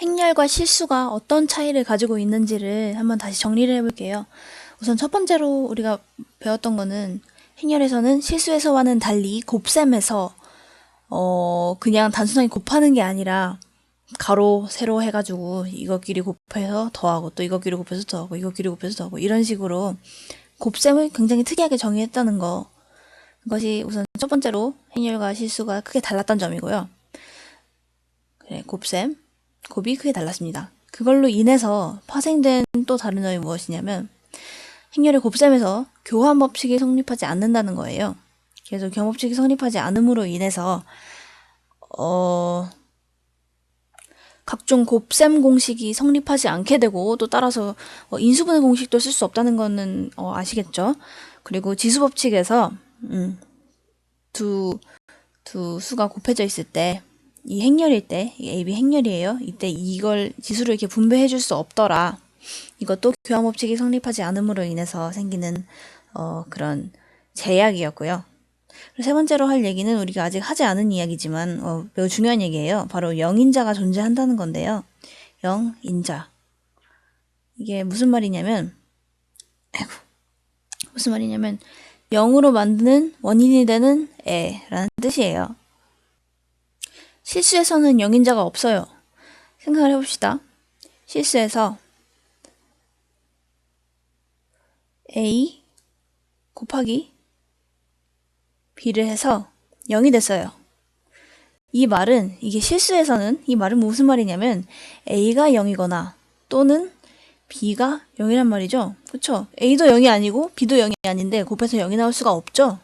행렬과 실수가 어떤 차이를 가지고 있는지를 한번 다시 정리를 해볼게요. 우선 첫 번째로 우리가 배웠던 거는 행렬에서는 실수에서와는 달리 곱셈에서 어 그냥 단순하게 곱하는 게 아니라 가로 세로 해가지고 이거끼리 곱해서 더하고 또 이거끼리 곱해서 더하고 이거끼리 곱해서 더하고 이런 식으로 곱셈을 굉장히 특이하게 정의했다는 거 그것이 우선 첫 번째로 행렬과 실수가 크게 달랐던 점이고요. 그래 곱셈 곱이 크게 달랐습니다. 그걸로 인해서 파생된 또 다른 점이 무엇이냐면 행렬의 곱셈에서 교환 법칙이 성립하지 않는다는 거예요. 그래서 교환 법칙이 성립하지 않음으로 인해서 어 각종 곱셈 공식이 성립하지 않게 되고 또 따라서 어, 인수분해 공식도 쓸 수 없다는 거는 어, 아시겠죠? 그리고 지수 법칙에서 음, 두, 두 수가 곱해져 있을 때 이 행렬일 때, 이 AB 행렬이에요. 이때 이걸 지수를 이렇게 분배해 줄 수 없더라. 이것도 교환 법칙이 성립하지 않음으로 인해서 생기는 어, 그런 제약이었고요. 세 번째로 할 얘기는 우리가 아직 하지 않은 이야기지만 어, 매우 중요한 얘기예요. 바로 영인자가 존재한다는 건데요. 영인자. 이게 무슨 말이냐면, 아이고, 무슨 말이냐면, 영으로 만드는 원인이 되는 애라는 뜻이에요. 실수에서는 영인자가 없어요. 생각을 해봅시다. 실수에서 A 곱하기 B를 해서 0이 됐어요. 이 말은, 이게 실수에서는 이 말은 무슨 말이냐면 A가 0이거나 또는 B가 0이란 말이죠. 그쵸? A도 0이 아니고 B도 0이 아닌데 곱해서 0이 나올 수가 없죠.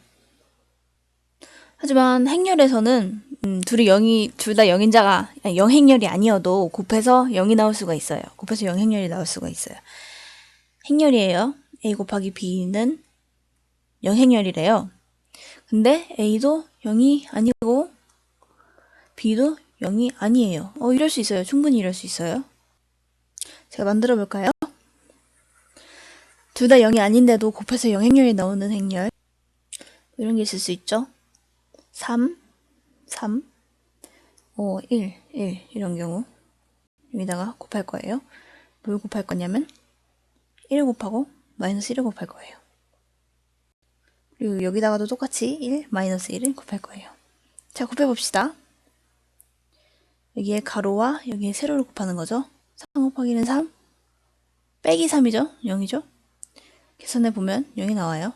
하지만 행렬에서는 음, 둘이 0이 둘다 0인자가 0행렬이 아니어도 곱해서 0이 나올 수가 있어요. 곱해서 0행렬이 나올 수가 있어요. 행렬이에요. A 곱하기 B는 0행렬이래요. 근데 A도 0이 아니고 B도 0이 아니에요. 어, 이럴 수 있어요. 충분히 이럴 수 있어요. 제가 만들어 볼까요? 둘 다 0이 아닌데도 곱해서 0행렬이 나오는 행렬. 이런 게 있을 수 있죠. 3, 3, 5, 1, 1 이런 경우 여기다가 곱할 거예요. 뭘 곱할 거냐면 1 곱하고 마이너스 1을 곱할 거예요. 그리고 여기다가도 똑같이 1, 마이너스 1을 곱할 거예요. 자, 곱해봅시다. 여기에 가로와 여기에 세로를 곱하는 거죠. 3 곱하기는 3, 빼기 3이죠. 0이죠. 계산해 보면 0이 나와요.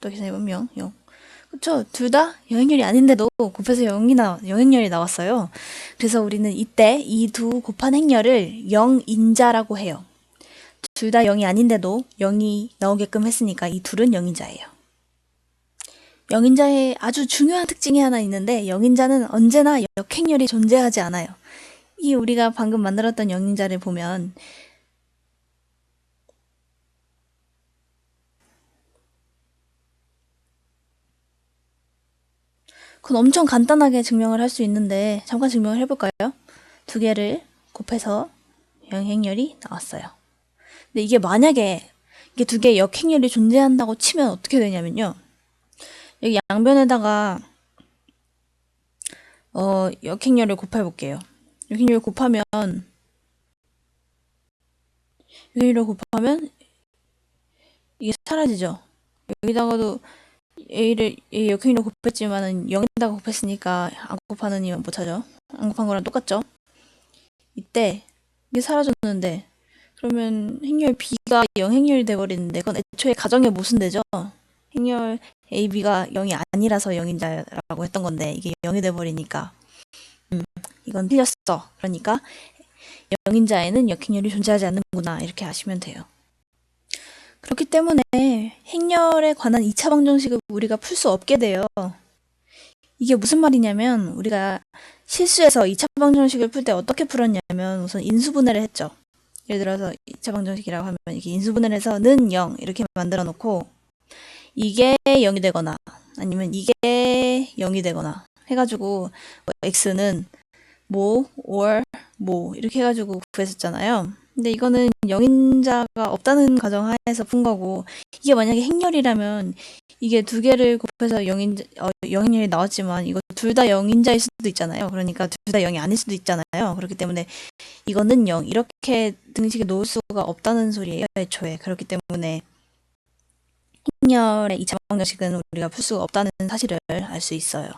또 계산해 보면 0, 0. 그쵸? 둘다 영행렬이 아닌데도 곱해서 0이 나, 영행렬이 나왔어요. 그래서 우리는 이때 이 두 곱한 행렬을 영인자라고 해요. 둘다 0이 아닌데도 0이 나오게끔 했으니까 이 둘은 영인자예요. 영인자의 아주 중요한 특징이 하나 있는데 영인자는 언제나 역행렬이 존재하지 않아요. 이 우리가 방금 만들었던 영인자를 보면 그건 엄청 간단하게 증명을 할 수 있는데 잠깐 증명을 해볼까요? 두 개를 곱해서 영행렬이 나왔어요. 근데 이게 만약에 이게 두 개의 역행렬이 존재한다고 치면 어떻게 되냐면요. 여기 양변에다가 어 역행렬을 곱해 볼게요. 역행렬을 곱하면 역행렬을 곱하면 이게 사라지죠. 여기다가도 A를 A 역행렬 곱했지만은 0에다가 곱했으니까 안 곱하는 이면 못하죠. 안 곱한 거랑 똑같죠. 이때 이게 사라졌는데 그러면 행렬 B가 0행렬이 돼버리는데 그건 애초에 가정에 모순되죠. 행렬 AB가 0이 아니라서 0인자라고 했던 건데 이게 0이 돼버리니까 음, 이건 틀렸어. 그러니까 0인자에는 역행렬이 존재하지 않는구나 이렇게 아시면 돼요. 그렇기 때문에 행렬에 관한 2차 방정식을 우리가 풀 수 없게 돼요. 이게 무슨 말이냐면 우리가 실수해서 2차 방정식을 풀 때 어떻게 풀었냐면 우선 인수분해를 했죠. 예를 들어서 2차 방정식이라고 하면 이게 인수분해를 해서 는 0 이렇게 만들어 놓고 이게 0이 되거나 아니면 이게 0이 되거나 해가지고 뭐 x는 뭐 or 뭐 이렇게 해가지고 구했었잖아요. 근데 이거는 영인자가 없다는 가정하에서 푼 거고 이게 만약에 행렬이라면 이게 두 개를 곱해서 영인 어, 영행렬이 나왔지만 이거 둘 다 영인자일 수도 있잖아요. 그러니까 둘다 0이 아닐 수도 있잖아요. 그렇기 때문에 이거는 0 이렇게 등식에 놓을 수가 없다는 소리예요. 애초에 그렇기 때문에 행렬의 이 제방 정식은 우리가 풀 수가 없다는 사실을 알 수 있어요.